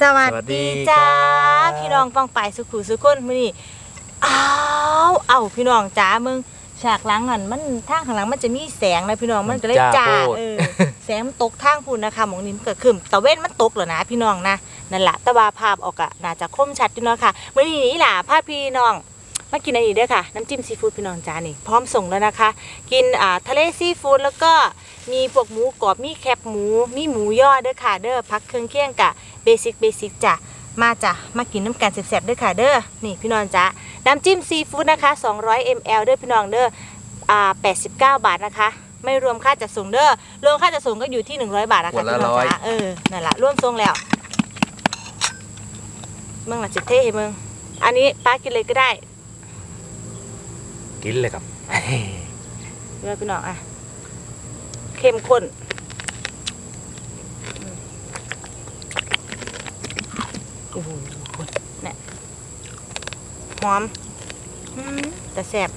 สวัสสวัสดีดีจ้าครับพี่น้องฟังไปสุขุสุขคนมื้อนี้อ้าวเอ้าพี่น้องจ้ามึงฉากหลังนั่นมันทางข้างหลังมันจะมีแสงนะพี่น้องมันก็เลยจ้าจ้าโพดเออแสงมันตกทางพุ่นนะคะหมองนี้มันก็ขึ้นตะเว้นมันตกเหรอนะพี่น้องนะนั่นแหละแต่ว่าภาพออกอะน่าจะคมชัดอยู่เนาะค่ะมื้อนี้นี่ล่ะพาพี่น้องมากินอันนี้เด้อค่ะ น้ำจิ้มซีฟู้ดพี่น้องจ้านี่พร้อมส่งแล้วนะคะ กินอ่าทะเลซีฟู้ดแล้วก็มีพวกหมูกรอบมีแคบหมูมีหมูย่อเด้อค่ะเด้อพักเครื่องเคียงกะ เบสิกเบสิกจ้ะมาจ้ะมากินน้ำกันแซ่บๆเด้อค่ะเด้อนี่พี่น้องจ้าน้ำจิ้มซีฟู้ดนะคะ 200 ml เด้อพี่น้องเด้ออ่า89 บาทนะคะ ไม่รวมค่าจัดส่งเด้อรวมค่าจัดส่งก็อยู่ที่ 100 บาทนะคะขวดละพี่น้องร้อย จ้าเออนั่นละร่วมส่งแล้วมึงล่ะจะเท่ให้มึงอันนี้ป้ากินเลยก็ได้กินเลยครับ เด้อพี่น้องอะเข้มข้นอืม โอ้โหเนี่ยหอมอืมแต่แซ่บ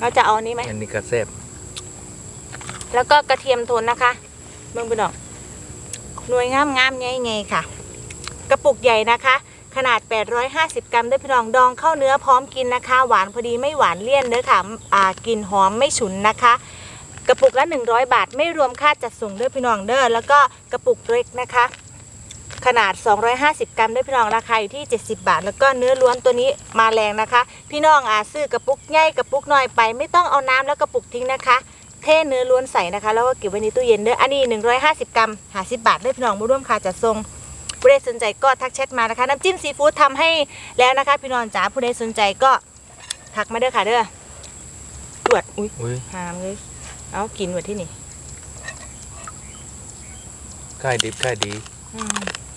เราจะเอาอันนี้ไหมอันนี้ก็แซ่บแล้วก็กระเทียมโทนนะคะเมืองพี่น้องหน่วยงามงามไงไงค่ะ กระปุกใหญ่นะคะ ขนาด 850 กรัมด้วยพี่น้องดองเข้าเนื้อพร้อมกินนะคะ หวานพอดีไม่หวานเลี่ยนเด้อค่ะอ่ากลิ่นหอมไม่ฉุนนะคะ กระปุกละ 100 บาทไม่รวมค่าจัดส่งเด้อพี่น้องเด้อแล้วก็กระปุกเล็กนะคะ ขนาด 250 กรัมด้วยพี่น้องราคาอยู่ที่ 70 บาท แล้วก็เนื้อล้วนตัวนี้มาแรงนะคะ พี่น้องอาซื้อกระปุกใหญ่กระปุกน้อยไป ไม่ต้องเอาน้ำแล้วกระปุกทิ้งนะคะ เทเนื้อล้วนใส่นะคะ แล้วก็เก็บไว้ในตู้เย็นเด้ออันนี้ 150 กรัม50บาทด้วยพี่น้องมาร่วมค่าจัดส่งผู้ใดสนใจก็ทักแชทมานะคะ น้ำจิ้มซีฟู้ดทำให้แล้วนะคะ พี่น้องจ๋าผู้ใดสนใจก็ทักมาเด้อค่ะเด้อตรวจอุ้ยอุ้ยหามเลยเอากินไว้ที่นี่ใกล้ดิบใกล้ดี อืมอื้อหือ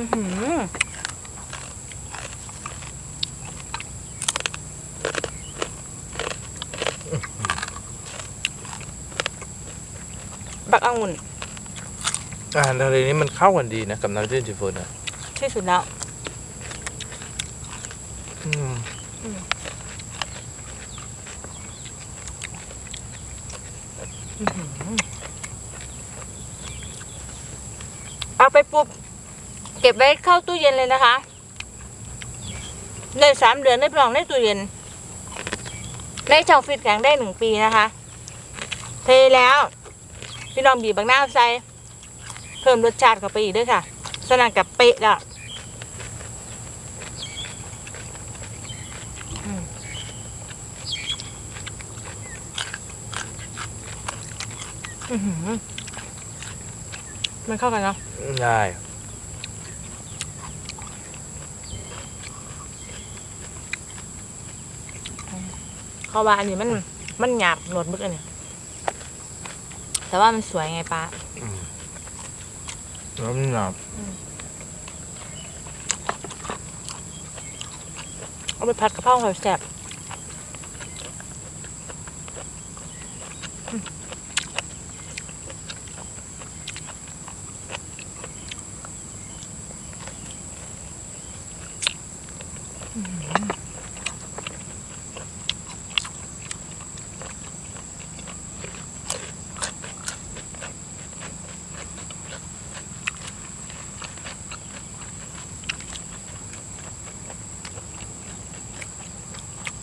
บักองุ่นอาหารทะเลนี้มันเข้ากันดีนะ กับน้ำจิ้มซีฟู้ดนะที่สุดแล้ว อืม เอาไปปุ๊บ เก็บ ไว้เข้าตู้เย็นเลยนะคะ ในสามเดือนได้ปลองในตู้เย็น ในช่องฟิตแข็งได้หนึ่งปีนะคะ เทแล้วพี่น้องบีบบางหน้าใส่เพิ่มรสชาติเข้าไปอีกด้วยค่ะ สนั่นกับเป๊ะแล้วมันเข้ากันเนาะ ได้ เขาว่าอันนี้มันมันหยาบหนวดมึกอันนี้แต่ว่ามันสวยไงป้าน้ำหนับเอาไปผัดกะเพราหอยแซ่บ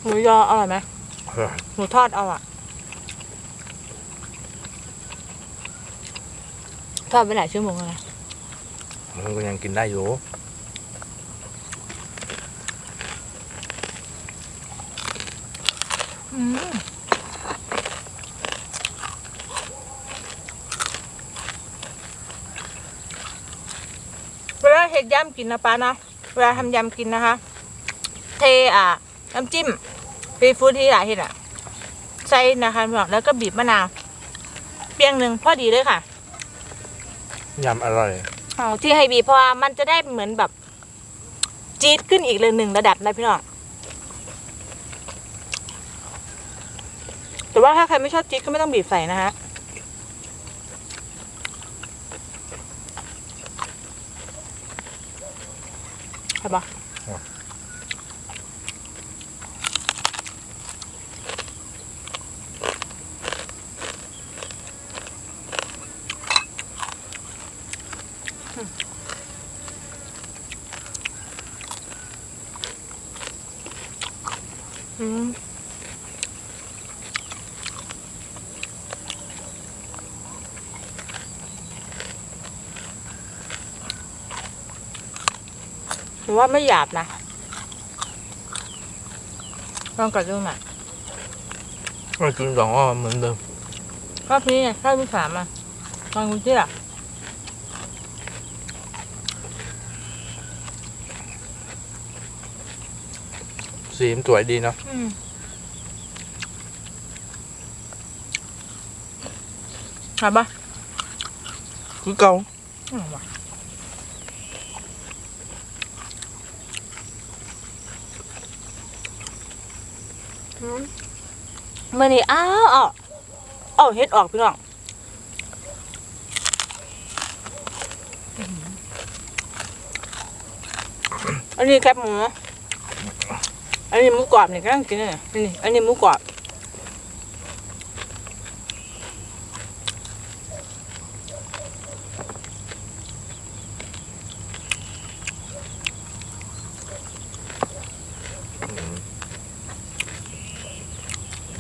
หมูยออร่อยไหมอร่อยหมูทอดเอาอะทอดไปหลายชั่วโมงแล้วนะมันก็ยังกินได้อยู่เวลาเห็ดยำกินนะป้านะเวลาทำยำกินนะคะ เทอะน้ำจิ้ม ซีฟู้ดที่หลายเห็ดอะ ใส่นะคะพี่น้องแล้วก็บีบมะนาวเปียงหนึ่งพอดีเลยค่ะ ยำอร่อย อ๋อที่ให้บีบเพราะว่ามันจะได้เหมือนแบบจี๊ดขึ้นอีกเลยหนึ่งระดับนะพี่น้องแต่ว่าถ้าใครไม่ชอบจี๊ดก็ไม่ต้องบีบใส่นะฮะใช่ปะ อืม หรือว่าไม่หยาบนะลองกัดดูหน่อยมากินสองอ้อเหมือนเดิมรอบนี้ไงรอบที่สามอะลองดูที่ล่ะสีมนสวยดีเนาะอืมหาปะคือเก่า อืมว่ะ มมื่อนี้อ้าวอ้าวอ้าวเฮ็ดออกพี่น้องอันนี้แคบหมูอันนี้หมูกรอบนี่ก็ต้องกินเลยอันนี้ อันนี้หมูกรอบ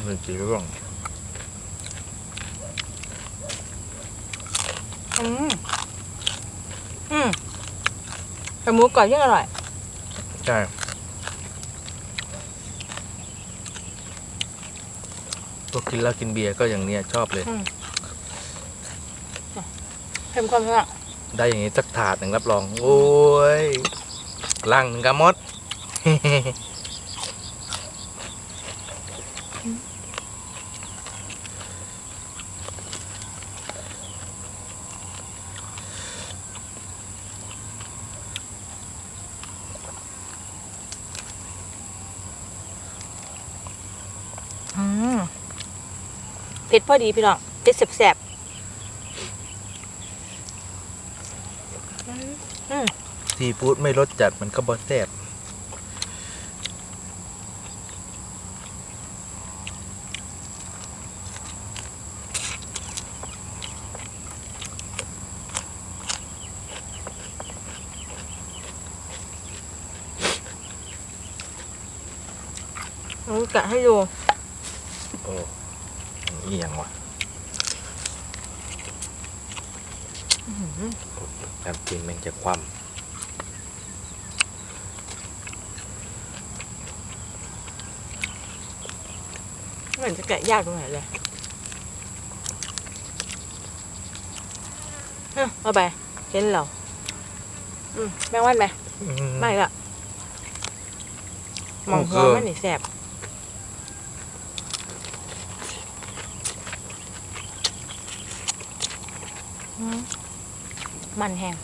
มันสีร่วง อืมอืมแต่หมูกรอบยิ่งอร่อย ใช่ พวกกินแล้วกินเบียร์ก็อย่างเนี้ยชอบเลยเค็มข้นมากได้อย่างนี้สักถาดหนึ่งรับรอง โอ้ยลังหนึ่งกะมด อืม เผ็ดพอดีพี่น้องเผ็ดแสบๆอืม ซีฟู้ดไม่รสจัดมันก็บอแซ่บ หนูกะให้ดู โอ้นี่ยังวะ น้ำจิ้มแม่งจะคว่เหมือนจะแกะยากตรงไหนเลยเอ้าเอาไปเห็นเหราอืมแมงวันไหมำอืมไม่ละหมองหัวโอเคมันนี่แสบ มันแห้ง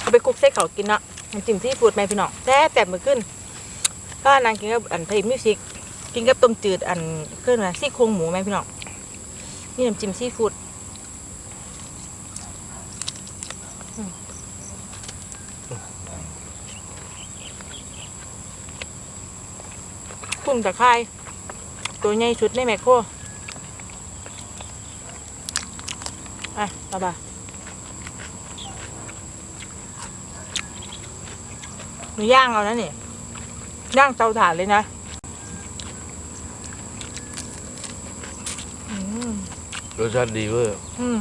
เอาไปคลุกเส้เขาวกินเนาะน้ำจิ้มซีฟู้ดไหมพี่น้องแซ่บแซ่บมือขึ้นก็นางกินกับอันไทยมิวสิกกินกับต้มจืดอันเครื่องอะไรซี่โครงหมูไหมพี่น้องนี่น้ำจิ้มซีฟู้ดกุ้งตะไคร้ตัวใหญ่ชุดในแมคโคร อะเอาไปหนูย่างเอานะนี่ ย่างเตาถ่านเลยนะอืมรสชาติดีเวอร์อืม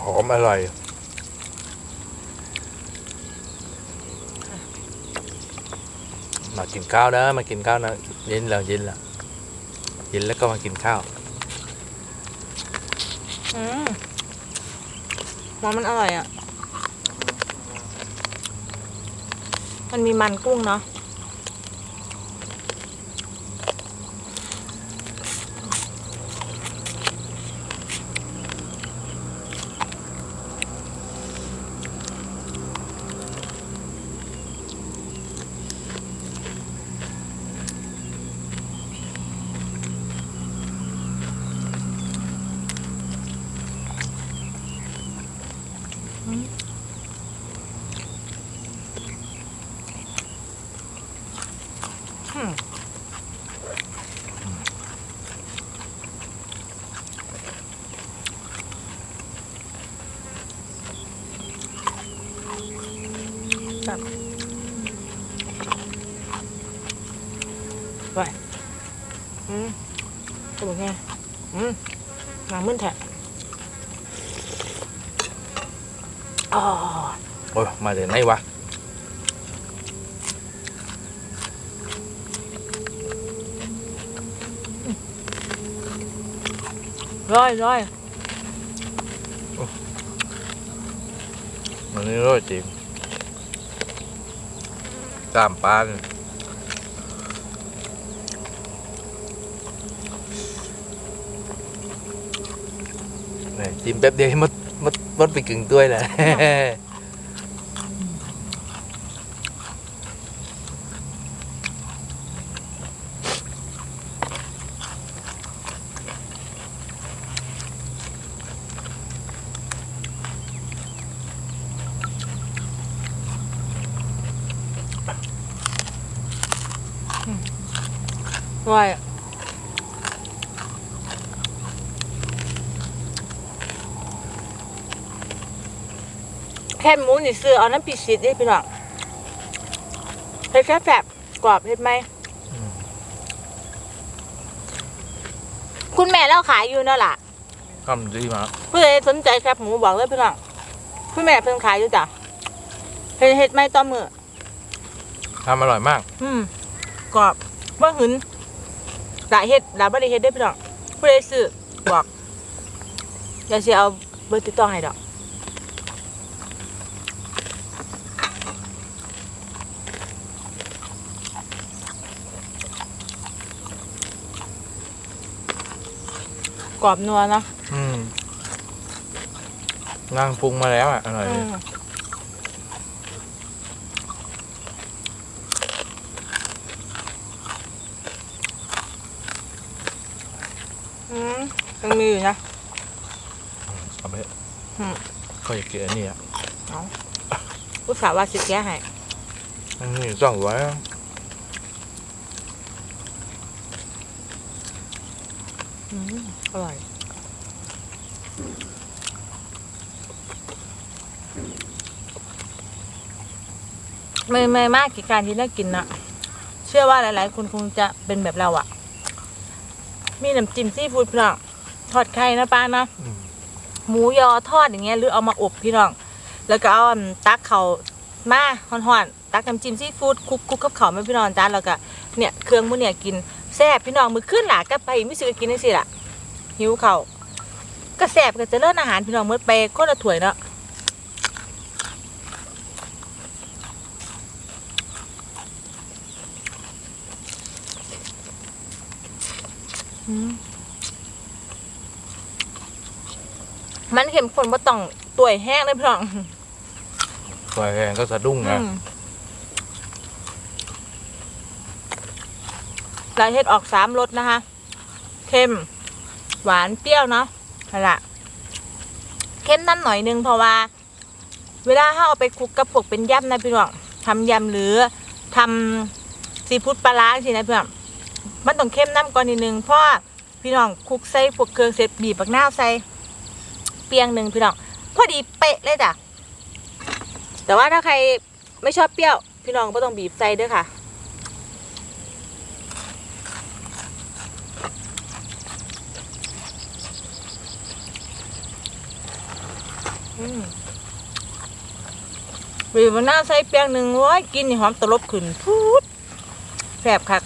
หอมอร่อย มากินข้าวนะ มากินข้าวนะ เย็นแล้วเย็นแล้วเย็นแล้วก็มากินข้าว อืม มันมันอร่อยอะ มันมีมันกุ้งเนาะอืม แบบไปอืมจะบอกไงอืม มามึนแทะอ๋อโอ้ยมาจากไหนวะร้อยร้อยมันนี่รสจริงกล้ามปลาเนี่ย นี่จิ้มแป๊บเดียวให้มดมดมดไปกึ่งตัวเลยร้อยแค่หมูนี่ซื้อเอาน้ำปีชิดได้พี่น้องเผ็ดแซ่บแซ่บกรอบเผ็ดไหม คุณแม่เราขายอยู่เนาะล่ะคำดีมากเพื่อสนใจแคบหมูบอกเลยพี่น้องคุณแม่เพิ่งขายอยู่จ้ะเฮ็ดเฮ็ดไหมต่อมือทำอร่อยมาก อืมกรอบว่าหึนหลายเฮ็ดหลายบ่ได้เฮ็ดได้อพี่น้องผู้ใดซื้อบอกเดี๋ยวสิเอาเบอร์ติดต่อให้ดอก กรอบนัวเนาะอืมงางปรุงมาแล้วอะอร่อยอืดีมอืมยังมีอยู่นะ เอาไปเถอะอืม ก็อยากกินอันนี้อะอุตส่าห์ว่าสิแก้ให้อันนี้สองร้อยอะ อืมอร่อย ไม่ไม่มากกี่การที่น่ากินนะเชื่อว่าหลาย ๆ คนคงจะเป็นแบบเราอะมีน้ำจิ้มซีฟู้ดพี่น้องทอดไข่นะป้านะอืมหมูยอทอดอย่างเงี้ยหรือเอามาอบพี่น้อง แล้วก็เอาอันตักเขามาห่อนๆตักน้ำจิ้มซีฟู้ดคลุกคลุกกับเขาวไม่พี่น้องจ้าแล้วก็เนี่ยเครื่องมื้อเนี่ยกิน แซ่บพี่น้องมือขึ้นหลาก็ไปไม่ซื้อกินได้สิล่ะหิวเขาวก็แซ่บก็เจะเลิศอาหารพี่น้องมื้อไปคนละถ้วยเนาะอืมมันเข้มข้นบ่ต้องตัวยแห้งเลยพี่น้องไฟแรงก็สะดุ้งนะ อืม ลายเฮ็ดออกสามรสนะคะ เค็ม หวานเปรี้ยวเนาะนั่นแหละเค็มนั่นหน่อยนึงเพราะว่า เวลาถ้าเอาไปคลุกกับพวกเป็นยำนะพี่น้องทำยำหรือทำซีฟู้ดปลาร้าสินะพี่น้องมันต้องเข้มน้ำก่อนนิดนึงเพราะพี่น้องคลุกใส่พวกเครื่องเสร็จบีบปักหน้าใส่เปียงหนึ่งพี่น้องพอดีเป๊ะเลยจ้ะแต่ว่าถ้าใครไม่ชอบเปรี้ยว พี่น้องก็ต้องบีบใส่ด้วยค่ะ บีบมันน่าใส่เปียงหนึ่งโอ้ยกินนี่หอมตลบขึ้นพูดแสบคัก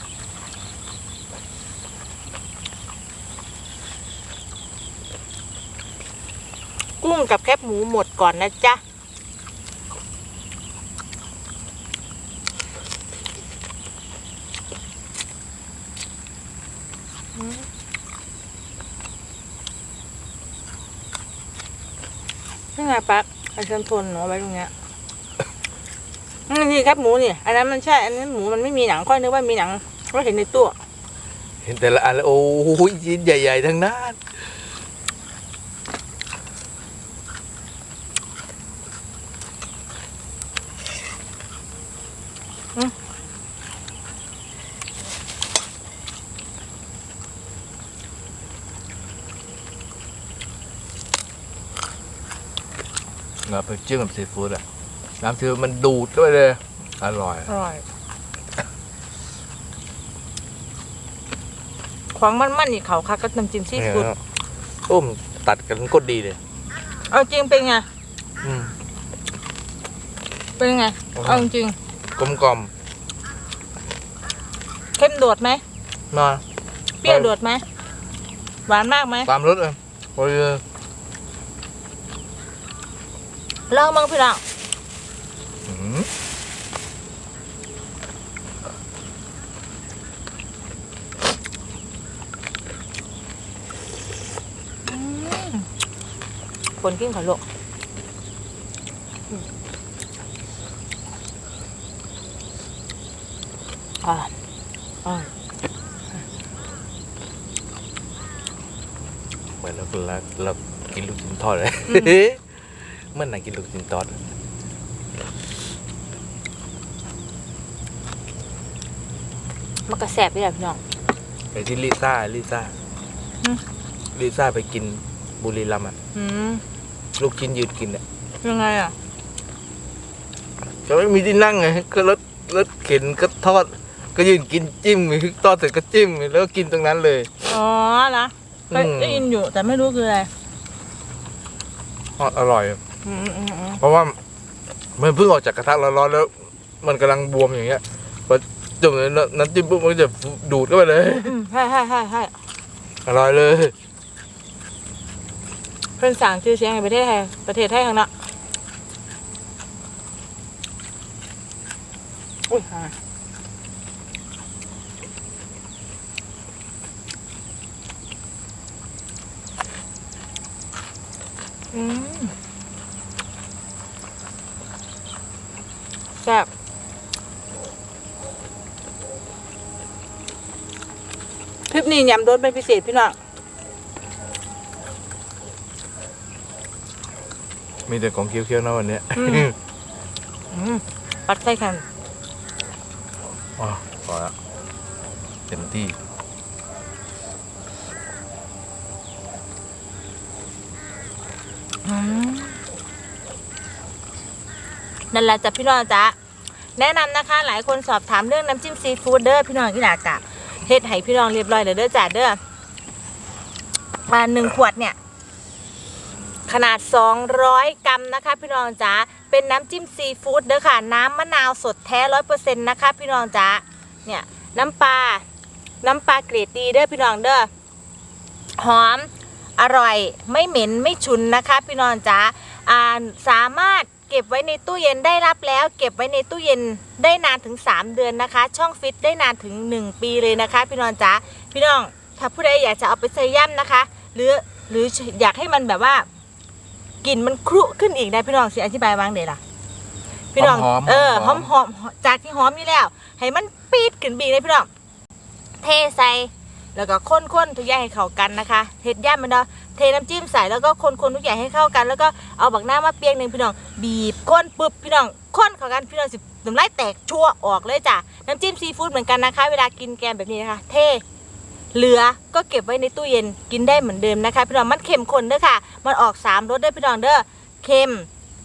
กุ้งกับแคบหมูหมดก่อนนะจ๊ะ นี่ ไงปั๊กไอ้เชิญทนหนูเอาไว้ตรงเนี้ยนี่ครับหมูนี่ อันนั้นมันใช่ อันนั้นหมูมันไม่มีหนังค่อยนึกว่ามีหนังก็เห็นในตู้ เห็นแต่ละอันแล้วโอ้โหชิ้นใหญ่ๆทั้งนั้น เราไปจิ้มกับซีฟู้ดอะน้ำซีฟู้ดมันดูดเข้าไปเลย อร่อย อร่อยของมันมันๆนี่เขาค่ะก็น้ำจิ้มซีฟู้ดเนี่ยโอ้มตัดกันก็ดีเลย เอาจริงเป็นไง อืม เป็นไง เอาจริงกลมกล่อมเข้มโดดไหมมาเปรี้ยวโดดไหม หวานมากไหมตามรสเลยโอ้ย ลองบ้างพี่น้องอืมผลกินขอโลกอ่าอ่าเหมือนเราเราเรากินลูกชิ้นทอดเลยเมื่อไหร่กินลูกชิ้นทอดมันก็แสบไปเลยพี่น้องไปที่ลิซ่าลิซ่าอืมลิซ่าไปกินบุรีรัมย์อะอืมลูกชิ้นยืนกินอะยังไงอะ ก็ไม่มีที่นั่งไงก็รถรถเข็นก็ทอด ก็ยืนกินจิ้มทอดเสร็จก็จิ้มแล้วก็กินตรงนั้นเลย อ๋อนะเคยอืม ได้ยินอยู่แต่ไม่รู้คืออะไร ทอดอร่อยอื มอืมอืมเพราะว่ามันเพิ่งออกจากกระทะร้อนๆแล้ว มันกำลังบวมอย่างเงี้ยพอจุ่มในน้ำจิ้มปุ๊บมันก็จะดูดเข้าไปเลย อืมใช่ใช่ใช่ใช่อร่อยเลย เพื่อนสั่งชื่อเสียงในประเทศไทยประเทศไทยข้างหน้าอุ้ยหามแซ่บทริป นี้ยำโดนเป็นพิเศษพี่น้องมีแต่ของเคี้ยวๆนะวันเนี้ยอืมอืมปัดใส่กันอ๋อพอละเต็มที่นั่นแหละจ้ะพี่น้องจ๊ะแนะนำนะคะ หลายคนสอบถามเรื่องน้ำจิ้มซีฟู้ดเด้อพี่น้องอีหลากะ เฮ็ดให้พี่น้องเรียบร้อยเลยเด้อจ้ะเด้อมาหนึ่งขวดเนี่ย ขนาด 200 กรัมนะคะ พี่น้องจ๋าเป็นน้ำจิ้มซีฟู้ดเด้อค่ะ น้ำมะนาวสดแท้ร้อยเปอร์เซ็นต์นะคะ พี่น้องจ๋าเนี่ยน้ำปลาน้ำปลาเกรดดีเด้อพี่น้องเด้อหอมอร่อยไม่เหม็นไม่ฉุนนะคะ พี่น้องจ๋าสามารถ เก็บไว้ในตู้เย็นได้รับแล้ว เก็บไว้ในตู้เย็นได้นานถึง 3 เดือนนะคะ ช่องฟิตได้นานถึง 1 ปีเลยนะคะ พี่น้องจ๋าพี่น้องถ้าผู้ใดอยากจะเอาไปใส่ย่ำนะคะ หรือหรืออยากให้มันแบบว่ากลิ่นมันครุขึ้นอีกนะพี่น้องสิอธิบายวางเดยล่ะพี่น้องหอมๆเออหหออม มหอมจากที่หอมนี่แล้ว ให้มันปีดขึ้นบีกเลยพี่น้องเทใส่แล้วก็ข้นๆทุกอย่างให้เข้ากันนะคะเฮ็ดย่ำมันเนาะ เทน้ำจิ้มใส่แล้วก็คนๆทุกอย่างให้เข้ากัน แล้วก็เอาบักหน้ามาเปียงหนึ่งพี่น้อง บีบข้นปึ๊บพี่น้องข้นเข้ากันพี่น้องสิน้ำลายแตกชั่วออกเลยจ้ะน้ำจิ้มซีฟู้ดเหมือนกันนะคะ เวลากินแกงแบบนี้นะคะ เทเหลือก็เก็บไว้ในตู้เย็นกินได้เหมือนเดิมนะคะ พี่น้องมันเค็มข้นเด้อค่ะ มันออกสามรสเด้พี่น้องเด้อเค็ม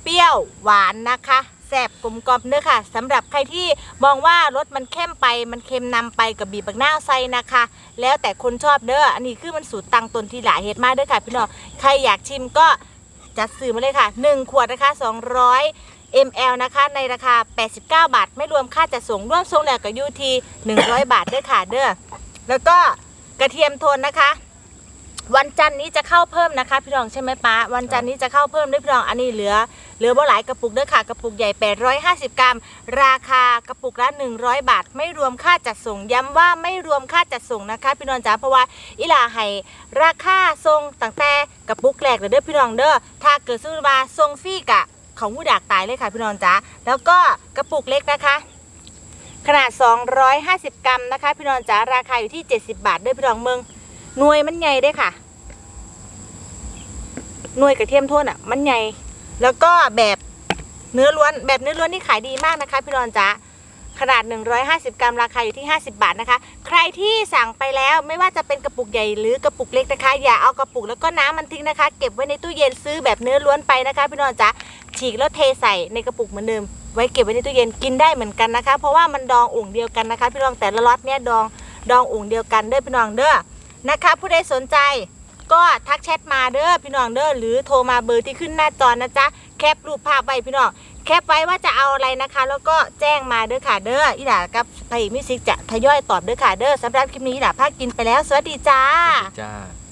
เปรี้ยวหวานนะคะ ซ่บกลมกล่อมเด้อค่ะสำหรับใครที่มองว่ารสมันเข้มไปมันเค็มนำไปกับบีบบักหน้าวใส่นะคะ แล้วแต่คนชอบเด้ออันนี้คือมันสูตรตังตนที่หลายเฮ็ดมากเด้อค่ะ พี่น้องใครอยากชิมก็จัดซื้อมาเลยค่ะ 1 ขวดนะคะ 200 ml นะคะในราคา 89 บาท ไม่รวมค่าจัดส่งร่วมส่งแล้วกับยูที100 บาทเด้อค่ะเด้อแล้วก็กระเทียมโทนนะคะ วันจันนี้จะเข้าเพิ่มนะคะ พี่รองใช่ไหมป้าวันจันนี้จะเข้าเพิ่มด้วยพี่รองอันนี้เหลือ เหลือบ่หลายกระปุกเด้อค่ะ กระปุกใหญ่ 850 กรัม ราคากระปุกละ 100 บาท ไม่รวมค่าจัดส่ง ย้ำว่าไม่รวมค่าจัดส่งนะคะ พี่น้องจ๋าเพราะว่าอีลาให้ราคาส่งตั้งแต่กระปุกแรกเลยเด้อพี่น้องเด้อ ถ้าเกิดซื้อมาส่งฟรีกะเขาหูดากตายเลยค่ะพี่น้องจ๋า แล้วก็กระปุกเล็กนะคะขนาด 250 กรัมนะคะ พี่น้องจ๋าราคาอยู่ที่ 70 บาทเด้อพี่น้องเมืองหน่วยมันใหญ่เด้อค่ะ หน่วยกระเทียมโทนอะ มันใหญ่ แล้วก็แบบเนื้อล้วนแบบเนื้อล้วนนี่ขายดีมากนะคะ พี่รอนจ๋าขนาด 150 กรัมราคาอยู่ที่ 50 บาทนะคะ ใครที่สั่งไปแล้วไม่ว่าจะเป็นกระปุกใหญ่หรือกระปุกเล็กนะคะ อย่าเอากระปุกแล้วก็น้ำมันทิ้งนะคะ เก็บไว้ในตู้เย็นซื้อแบบเนื้อล้วนไปนะคะพี่น้องจ๋าฉีกแล้วเทใส่ในกระปุกเหมือนเดิมไว้เก็บไว้ในตู้เย็นกินได้เหมือนกันนะคะ เพราะว่ามันดองโอ่งเดียวกันนะคะ พี่น้องแต่ละล็อตเนี่ยดองดองโอ่งเดียวกันเด้อพี่น้องเด้อนะคะ ผู้ใดสนใจ ก็ทักแชทมาเด้อพี่น้องเด้อหรือโทรมาเบอร์ที่ขึ้นหน้าจอนะจ๊ะแคปรูปภาพไว้พี่น้องแคปไว้ว่าจะเอาอะไรนะคะ แล้วก็แจ้งมาเด้อค่ะเด้ออีหล่ากับไผ่มิวสิกจะทยอยตอบเด้อค่ะเด้อสำหรับคลิปนี้อีหล่าพากินไปแล้ว สวัสดีจ้า จ้า